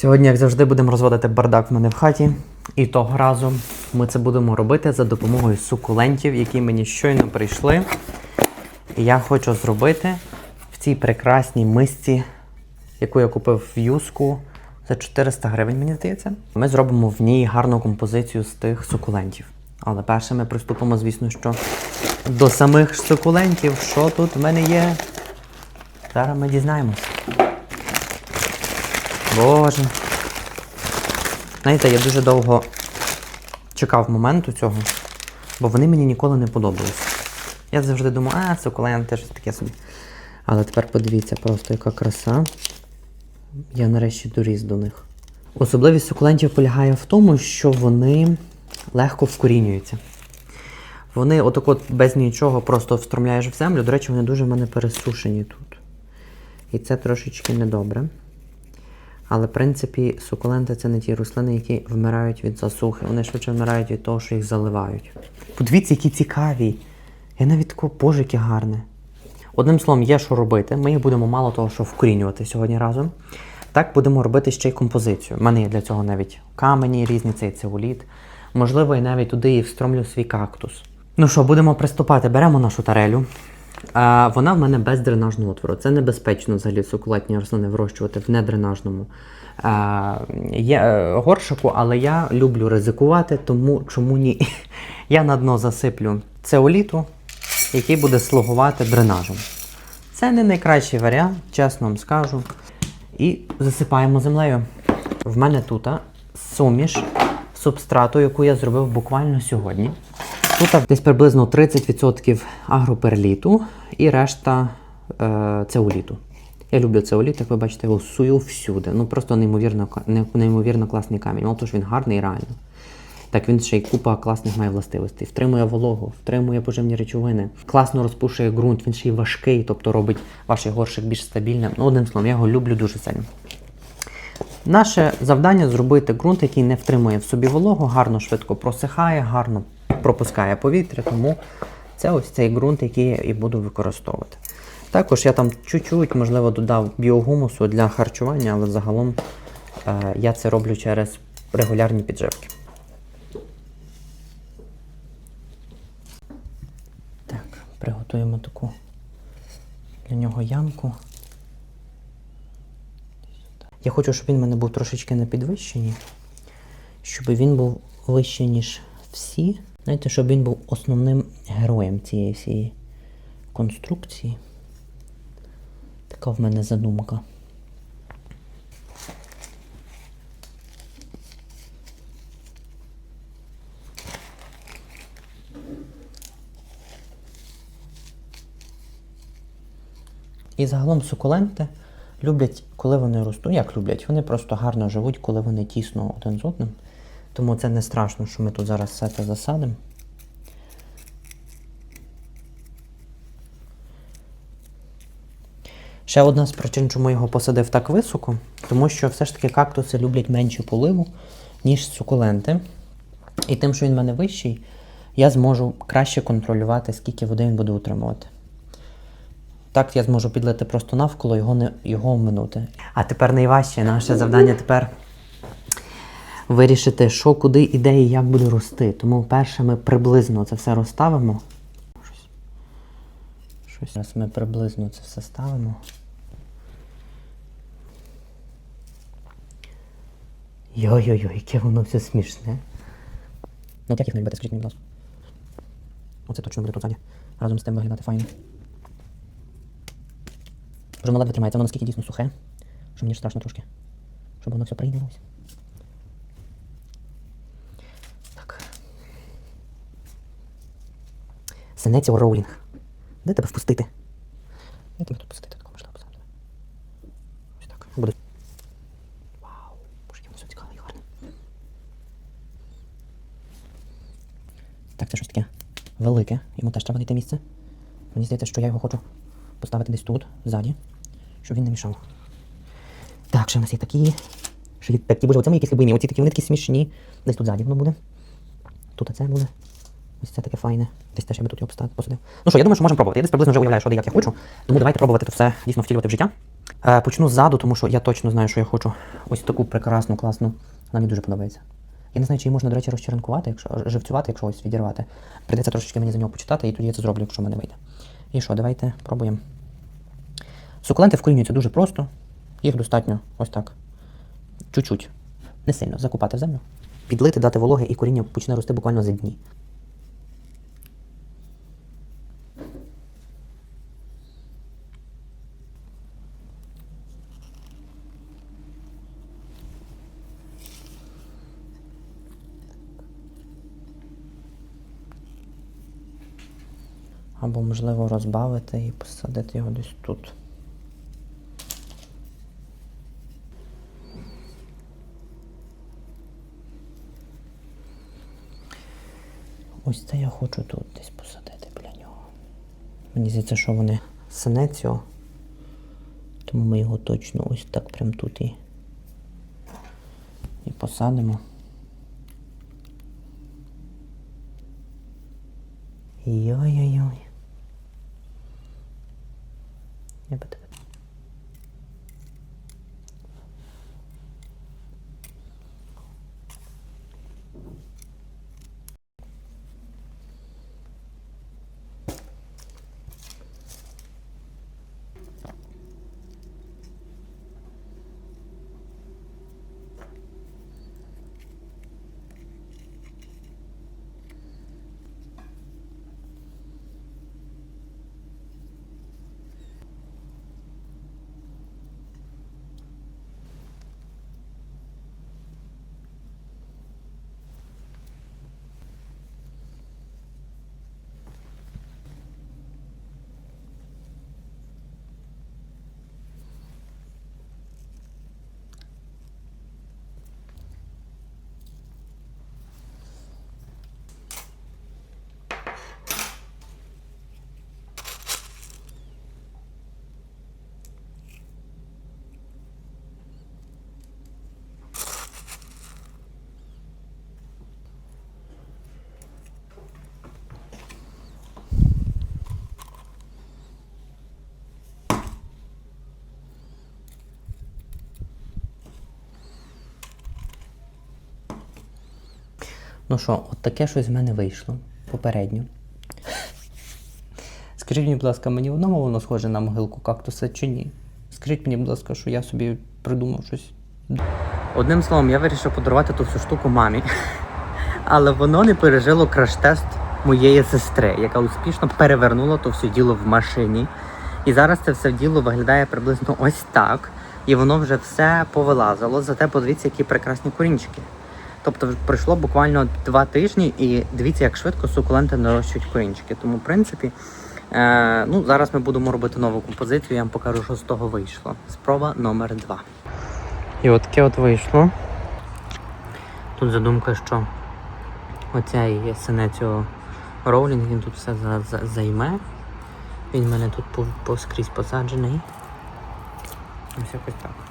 Сьогодні, як завжди, будемо розводити бардак в мене в хаті. І того разу ми це будемо робити за допомогою сукулентів, які мені щойно прийшли. І я хочу зробити в цій прекрасній мисці, яку я купив в юску за 400 гривень, мені здається. Ми зробимо в ній гарну композицію з тих сукулентів. Але перше ми приступимо, звісно, що до самих сукулентів, що тут в мене є. Зараз ми дізнаємось. Боже. Знаєте, я дуже довго чекав моменту цього, бо вони мені ніколи не подобались. Я завжди думав, а, сукуленти, щось таке собі. Але тепер подивіться, просто яка краса. Я нарешті доріс до них. Особливість сукулентів полягає в тому, що вони легко вкорінюються. Вони отак от без нічого просто встромляєш в землю. До речі, вони дуже в мене пересушені тут. І це трошечки недобре. Але, в принципі, сукуленти це не ті рослини, які вмирають від засухи. Вони швидше вмирають від того, що їх заливають. Подивіться, які цікаві. Я навіть такого, боже, гарне. Одним словом, є що робити. Ми їх будемо мало того, що вкорінювати сьогодні разом. Так будемо робити ще й композицію. У мене є для цього навіть камені різні, цей цеоліт. Можливо, я навіть туди і встромлю свій кактус. Ну що, будемо приступати. Беремо нашу тарелю. А, вона в мене без дренажного отвору. Це небезпечно взагалі сукулетні рослини вирощувати в недренажному а, є, е, горшику, але я люблю ризикувати, тому чому ні? Я на дно засиплю цеоліту, який буде слугувати дренажем. Це не найкращий варіант, чесно вам скажу. І засипаємо землею. В мене тут суміш субстрату, яку я зробив буквально сьогодні. Тут десь приблизно 30% агроперліту і решта е, цеоліту. Я люблю цеоліт, як ви бачите, його сую всюди. Ну просто неймовірно, не- неймовірно класний камінь. Мало того, що він гарний реально. Так він ще й купа класних має властивостей. Втримує вологу, втримує поживні речовини, класно розпушує ґрунт, він ще й важкий, тобто робить ваш горшик більш стабільним. Ну, одним словом, я його люблю дуже сильно. Наше завдання зробити ґрунт, який не втримує в собі вологу, гарно швидко просихає, гарно пропускає повітря, тому це ось цей ґрунт, який я і буду використовувати. Також я там чуть-чуть, можливо, додав біогумусу для харчування, але загалом е, я це роблю через регулярні підживки. Так, приготуємо таку для нього ямку. Я хочу, щоб він в мене був трошечки на підвищенні, щоб він був вище, ніж всі. Знаєте, щоб він був основним героєм цієї всієї конструкції. Така в мене задумка. І загалом сукуленти люблять, коли вони ростуть. Ну, Як люблять? Вони просто гарно живуть, коли вони тісно один з одним. Тому це не страшно, що ми тут зараз все це засадимо. Ще одна з причин, чому його посадив так високо, тому що все ж таки кактуси люблять менше поливу, ніж сукуленти. І тим, що він в мене вищий, я зможу краще контролювати, скільки води він буде утримувати. Так я зможу підлити просто навколо його не його оминути. А тепер найважче наше завдання тепер вирішити, що куди і де і як буде рости. Тому перше ми приблизно це все розставимо. Щось. Зараз ми приблизно це все ставимо. Йой-йой-йой, яке воно все смішне. Ну, як їх не любити, скажіть мені, будь ласка. Оце точно буде тут. Разом з тим виглядати файно. Вже воно ледве тримається, воно наскільки дійсно сухе, що мені ж страшно трошки. Щоб воно все прийнялося. Сенеціо Роулінг. Де тебе впустити? Де тебе тут пустити? Тако можна поставити. Ось так. Буде. Вау, боже, яке все цікаве і. Так, це щось таке велике. Йому теж треба знайти місце. Мені здається, що я його хочу поставити десь тут, ззаді, щоб він не мішав. Так, ще в нас є такі. Ще є такі, боже, оце мої якісь любимі. Оці такі, вони такі смішні. Десь тут ззаді воно буде. Тут оце буде. Ось це таке файне. Десь теж я би тут його посадив. Ну що, я думаю, що можемо пробувати. Я десь приблизно вже уявляю, що де як я хочу. Тому давайте пробувати це все дійсно втілювати в життя. Е, почну ззаду, тому що я точно знаю, що я хочу ось таку прекрасну, класну. Вона мені дуже подобається. Я не знаю, чи її можна, до речі, розчеренкувати, якщо живцювати, якщо ось відірвати. Прийдеться трошечки мені за нього почитати, і тоді я це зроблю, якщо в мене вийде. І що, давайте пробуємо. Сукуленти вкорінюються дуже просто. Їх достатньо ось так. Чуть-чуть. Не сильно закупати в землю. Підлити, дати вологи, і коріння почне рости буквально за дні. Або, можливо, розбавити і посадити його десь тут. Ось це я хочу тут десь посадити біля нього. Мені здається, що вони синеціо. Тому ми його точно ось так прям тут і, і посадимо. Йой-йой-йой. Я би Ну що, от таке щось в мене вийшло попередньо. Скажіть мені, будь ласка, мені одному воно схоже на могилку кактуса чи ні? Скажіть мені, будь ласка, що я собі придумав щось. Одним словом, я вирішив подарувати ту всю штуку мамі. Але воно не пережило краш-тест моєї сестри, яка успішно перевернула то все діло в машині. І зараз це все діло виглядає приблизно ось так. І воно вже все повилазило. Зате подивіться, які прекрасні корінчики. Тобто пройшло буквально два тижні, і дивіться, як швидко сукуленти нарощують корінчики. Тому, в принципі, е, ну, зараз ми будемо робити нову композицію, я вам покажу, що з того вийшло. Спроба номер два. І от таке от вийшло. Тут задумка, що оцей синеціо роулінг, він тут все за, за, займе. Він в мене тут по, поскрізь посаджений. Ось якось так.